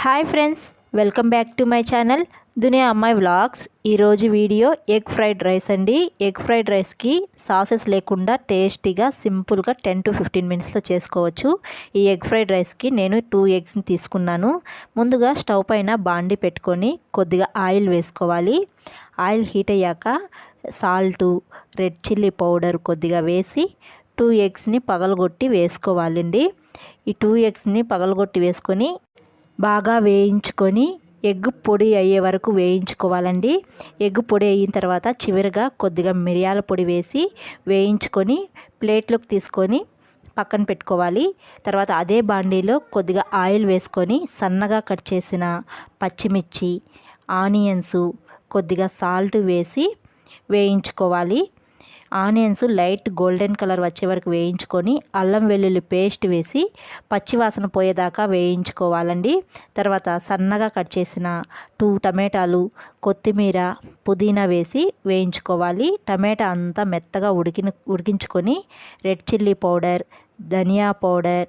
Hi friends welcome back to my channel దునియా అమ్మాయి vlogs ఈరోజు video egg fried rice అండి. Egg fried రైస్కి sauces లేకుండా టేస్టీగా సింపుల్గా టెన్ టు ఫిఫ్టీన్ మినిట్స్లో చేసుకోవచ్చు. ఈ ఎగ్ ఫ్రైడ్ రైస్కి నేను టూ ఎగ్స్ని తీసుకున్నాను. ముందుగా స్టవ్ పైన బాండి పెట్టుకొని కొద్దిగా ఆయిల్ వేసుకోవాలి. ఆయిల్ హీట్ అయ్యాక సాల్టు రెడ్ చిల్లీ పౌడర్ కొద్దిగా వేసి టూ ఎగ్స్ని పగలగొట్టి వేసుకోవాలండి. ఈ టూ ఎగ్స్ని పగలగొట్టి వేసుకొని బాగా వేయించుకొని ఎగ్ పొడి అయ్యే వరకు వేయించుకోవాలండి. ఎగ్ పొడి అయిన తర్వాత చివరిగా కొద్దిగా మిరియాల పొడి వేసి వేయించుకొని ప్లేట్లోకి తీసుకొని పక్కన పెట్టుకోవాలి. తర్వాత అదే బాండీలో కొద్దిగా ఆయిల్ వేసుకొని సన్నగా కట్ చేసిన పచ్చిమిర్చి ఆనియన్స్ కొద్దిగా సాల్ట్ వేసి వేయించుకోవాలి. ఆనియన్స్ లైట్ గోల్డెన్ కలర్ వచ్చే వరకు వేయించుకొని అల్లం వెల్లుల్లి పేస్ట్ వేసి పచ్చివాసన పోయేదాకా వేయించుకోవాలండి. తర్వాత సన్నగా కట్ చేసిన టూ టమాటాలు కొత్తిమీర పుదీనా వేసి వేయించుకోవాలి. టమాటా అంతా మెత్తగా ఉడికిన ఉడికించుకొని రెడ్ చిల్లీ పౌడర్ ధనియా powder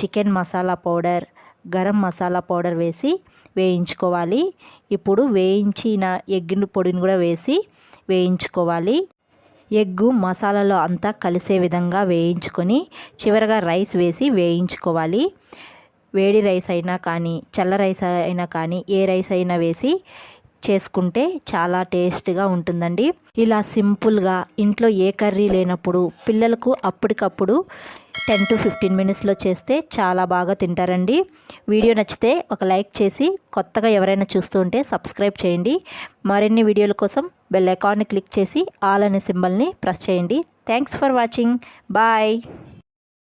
chicken masala powder garam masala powder వేసి వేయించుకోవాలి. ఇప్పుడు వేయించిన ఎగ్గిన పొడిని కూడా వేసి వేయించుకోవాలి. ఎగ్గు మసాలాలో అంతా కలిసే విధంగా వేయించుకొని చివరగా రైస్ వేసి వేయించుకోవాలి. వేడి రైస్ అయినా కానీ చల్ల రైస్ అయినా కానీ ఏ రైస్ అయినా వేసి చేసుకుంటే చాలా టేస్ట్గా ఉంటుందండి. ఇలా సింపుల్గా ఇంట్లో ఏ కర్రీ లేనప్పుడు పిల్లలకు అప్పటికప్పుడు టెన్ టు ఫిఫ్టీన్ మినిట్స్లో చేస్తే చాలా బాగా తింటారండి. వీడియో నచ్చితే ఒక లైక్ చేసి కొత్తగా ఎవరైనా చూస్తూ ఉంటే సబ్స్క్రైబ్ చేయండి. మరిన్ని వీడియోల కోసం బెల్ ఐకాన్ని క్లిక్ చేసి ఆల్ అనే సింబల్ని ప్రెస్ చేయండి. Thanks for watching. బాయ్.